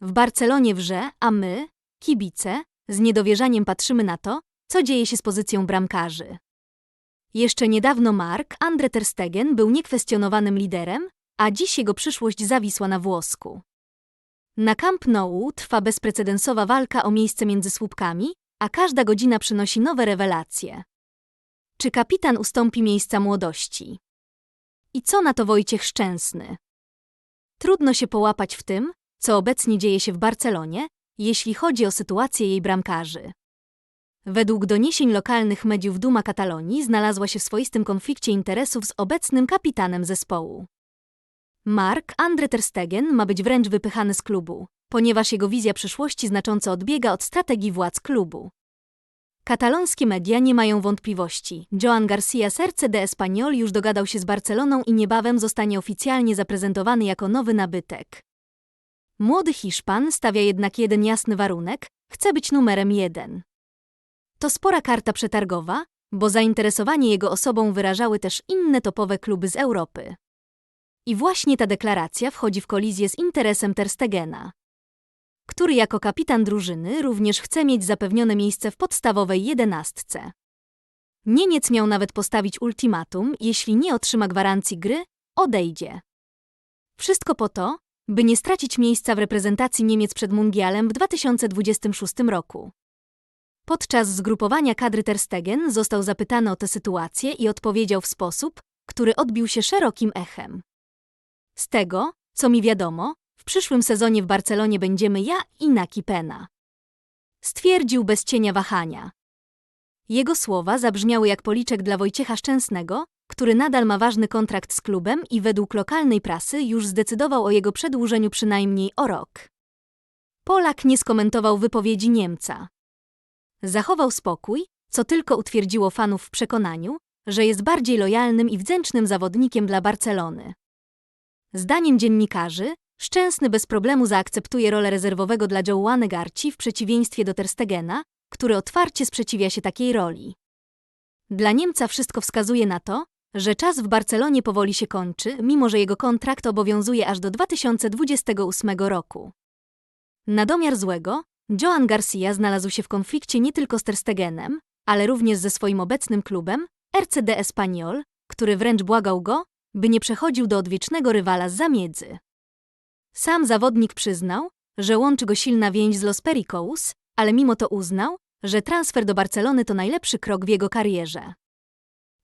W Barcelonie wrze, a my, kibice, z niedowierzaniem patrzymy na to, co dzieje się z pozycją bramkarzy. Jeszcze niedawno Mark Andre ter Stegen był niekwestionowanym liderem, a dziś jego przyszłość zawisła na włosku. Na Camp Nou trwa bezprecedensowa walka o miejsce między słupkami, a każda godzina przynosi nowe rewelacje. Czy kapitan ustąpi miejsca młodości? I co na to Wojciech Szczęsny? Trudno się połapać w tym, co obecnie dzieje się w Barcelonie, jeśli chodzi o sytuację jej bramkarzy. Według doniesień lokalnych mediów Duma Katalonii znalazła się w swoistym konflikcie interesów z obecnym kapitanem zespołu. Mark Andre ter Stegen ma być wręcz wypychany z klubu, ponieważ jego wizja przyszłości znacząco odbiega od strategii władz klubu. Katalońskie media nie mają wątpliwości. Joan Garcia Serce de Espanyol już dogadał się z Barceloną i niebawem zostanie oficjalnie zaprezentowany jako nowy nabytek. Młody Hiszpan stawia jednak jeden jasny warunek chce być numerem jeden. To spora karta przetargowa, bo zainteresowanie jego osobą wyrażały też inne topowe kluby z Europy. I właśnie ta deklaracja wchodzi w kolizję z interesem Ter Stegena, który jako kapitan drużyny również chce mieć zapewnione miejsce w podstawowej jedenastce. Niemiec miał nawet postawić ultimatum, jeśli nie otrzyma gwarancji gry, odejdzie. Wszystko po to, by nie stracić miejsca w reprezentacji Niemiec przed Mundialem w 2026 roku. Podczas zgrupowania kadry Ter Stegen został zapytany o tę sytuację i odpowiedział w sposób, który odbił się szerokim echem. Z tego, co mi wiadomo, w przyszłym sezonie w Barcelonie będziemy ja i Naki Pena. Stwierdził bez cienia wahania. Jego słowa zabrzmiały jak policzek dla Wojciecha Szczęsnego, który nadal ma ważny kontrakt z klubem i według lokalnej prasy już zdecydował o jego przedłużeniu przynajmniej o rok. Polak nie skomentował wypowiedzi Niemca. Zachował spokój, co tylko utwierdziło fanów w przekonaniu, że jest bardziej lojalnym i wdzięcznym zawodnikiem dla Barcelony. Zdaniem dziennikarzy, Szczęsny bez problemu zaakceptuje rolę rezerwowego dla Joanne Garci w przeciwieństwie do Terstegena, który otwarcie sprzeciwia się takiej roli. Dla Niemca wszystko wskazuje na to, że czas w Barcelonie powoli się kończy, mimo że jego kontrakt obowiązuje aż do 2028 roku. Na domiar złego, Joan Garcia znalazł się w konflikcie nie tylko z Terstegenem, ale również ze swoim obecnym klubem, RCD Espanyol, który wręcz błagał go, by nie przechodził do odwiecznego rywala z zamiedzy. Sam zawodnik przyznał, że łączy go silna więź z Los Pericos, ale mimo to uznał, że transfer do Barcelony to najlepszy krok w jego karierze.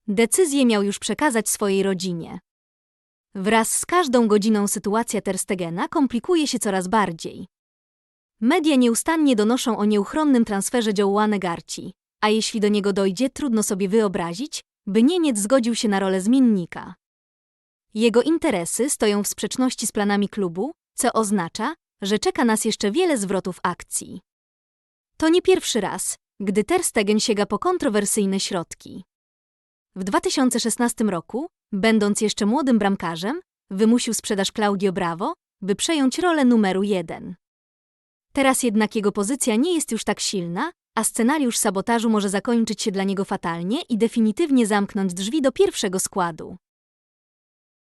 Decyzję miał już przekazać swojej rodzinie. Wraz z każdą godziną sytuacja Terstegena komplikuje się coraz bardziej. Media nieustannie donoszą o nieuchronnym transferze Joanne Garci, a jeśli do niego dojdzie, trudno sobie wyobrazić, by Niemiec zgodził się na rolę zmiennika. Jego interesy stoją w sprzeczności z planami klubu, co oznacza, że czeka nas jeszcze wiele zwrotów akcji. To nie pierwszy raz, gdy Ter Stegen sięga po kontrowersyjne środki. W 2016 roku, będąc jeszcze młodym bramkarzem, wymusił sprzedaż Claudio Bravo, by przejąć rolę numeru jeden. Teraz jednak jego pozycja nie jest już tak silna, a scenariusz sabotażu może zakończyć się dla niego fatalnie i definitywnie zamknąć drzwi do pierwszego składu.